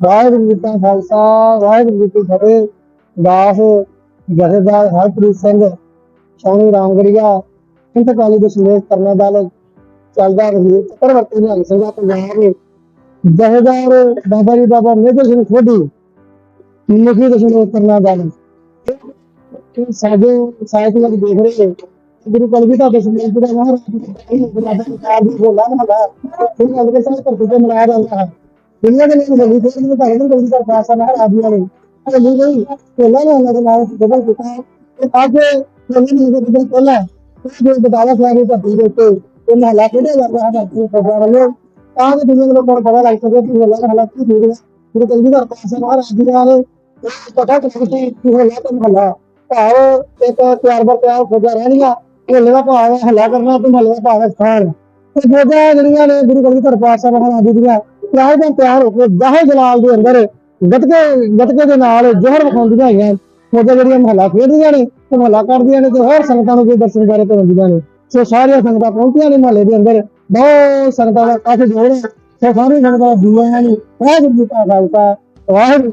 ਵਾਹਿਗੁਰੂ ਜੀ ਕਾ ਖਾਲਸਾ, ਵਾਹਿਗੁਰੂ ਜੀ ਕੀ ਫਤਿਹ। ਦਾਸ, ਜਥੇਦਾਰ ਹਰਪ੍ਰੀਤ ਸਿੰਘ ਸੋਨੀ ਰਾਮਗੜੀਆ ਸਿੰਧ ਕਾਲੀ ਦੇ ਸੰਦੇਸ਼ ਕਰਨਾ ਦਲ ਚੱਲਦਾ ਰਹੀ। ਪਰਵਰਤੀ ਨਿਹੰਗ ਸਿੰਘਾਂ ਪੰਜਾਬ ਜਥੇਦਾਰ ਬਾਬਾ ਜੀ, ਬਾਬਾ ਮੇਜਰ ਸਿੰਘ ਖੋਡੀ ਮੁਖੀ ਦੇ ਸੰਦੇਸ਼ ਕਰਨਾ ਦਲ। ਇਹ ਸਾਡੇ ਸਾਹਿਤ ਲੋਕ ਦੇਖ ਰਹੇ ਹੋ ਗੁਰੂ ਕਲਗੀਧਰ ਦੇ ਸੰਦੇਸ਼ ਦਾ ਮਹਾਰਾਜ ਜੀ ਬਰਾਦਰ ਸਾਹਿਬ ਦੀ ਬੋਲਾ ਨਾ ਹੁੰਦਾ ਇਹ ਅਗਲੇ ਸਾਲ ਧਰਤੀ ਤੇ ਮਨਾਇਆ ਜਾਂਦਾ ਹੈ ਦੁਨੀਆ ਦੇ ਵਿੱਚ ਨਵੀਂ ਕੋਈ ਨਹੀਂ ਤਾਂ ਕੋਈ ਤਾਂ ਪਾਸਾ ਨਾ ਆਦੀ ਵਾਲੇ ਅਰੇ ਨਹੀਂ ਨਹੀਂ ਪਹਿਲਾਂ ਨਾ ਉਹਨਾਂ ਦੇ ਨਾਲ ਜਦੋਂ ਕੀਤਾ ਇਹ ਅੱਜ ਨਵੀਂ ਨਵੀਂ ਦੇ ਬਿਲਕੁਲ ਪਹਿਲਾਂ ਇਹ ਜੋ ਬਤਾਵਾ ਸਾਰੀ ਧਰਤੀ ਦੇ ਉੱਤੇ ਇਹ ਮਹਲਾ ਕਿਹੜੇ ਲੱਗਦਾ ਹੈ ਧਰਤੀ ਸਭਾ ਵੱਲੋਂ ਤਾਂ ਕਿ ਦੁਨੀਆ ਦੇ ਲੋਕਾਂ ਨੂੰ ਪਤਾ ਲੱਗ ਸਕੇ ਕਿ ਮਹਲਾ ਦਾ ਹਾਲਾਤ ਕੀ ਹੋ ਰਿਹਾ ਗੁਰੂ ਕਲਗੀਧਰ ਪਾਸਾ ਮਹਾਰਾਜ ਜੀ ਵਾਲੇ ਇਹ ਪਤਾ ਕਿ ਤੁਸੀਂ ਕੀ ਹੋਇਆ ਤੇ ਜਿਹੜੀਆਂ ਨੇ ਹੋ ਕੇ ਜ਼ਾਹਿਰ ਜਲਾਲ ਦੇ ਅੰਦਰ ਗਤਕੇ ਗਤਕੇ ਦੇ ਨਾਲ ਜ਼ੋਹਰ ਵਿਖਾਉਂਦੀਆਂ ਹੈਗੀਆਂ। ਖੋਜਾ ਜਿਹੜੀਆਂ ਮਹੱਲਾ ਖੇਡਦੀਆਂ ਨੇ ਤੇ ਮਹੱਲਾ ਕਰਦੀਆਂ ਨੇ ਤੇ ਹੋਰ ਸੰਗਤਾਂ ਨੂੰ ਵੀ ਦਰਸ਼ਨ ਬਾਰੇ ਤੇ ਹੁੰਦੀਆਂ ਨੇ। ਸੋ ਸਾਰੀਆਂ ਸੰਗਤਾਂ ਪਹੁੰਚੀਆਂ ਨੇ ਮਹੱਲੇ ਦੇ ਅੰਦਰ। ਬਹੁਤ ਸੰਗਤਾਂ ਦਾ ਕਾਫੀ ਜੋੜ ਹੈ ਸੋ ਸਾਰੀ ਸੰਗਤਾਂ ਦੁਆਵਾਂ ਨੇ। ਵਾਹਿਗੁਰੂ ਜੀ ਕਾ ਖਾਲਸਾ, ਵਾਹਿਗੁਰੂ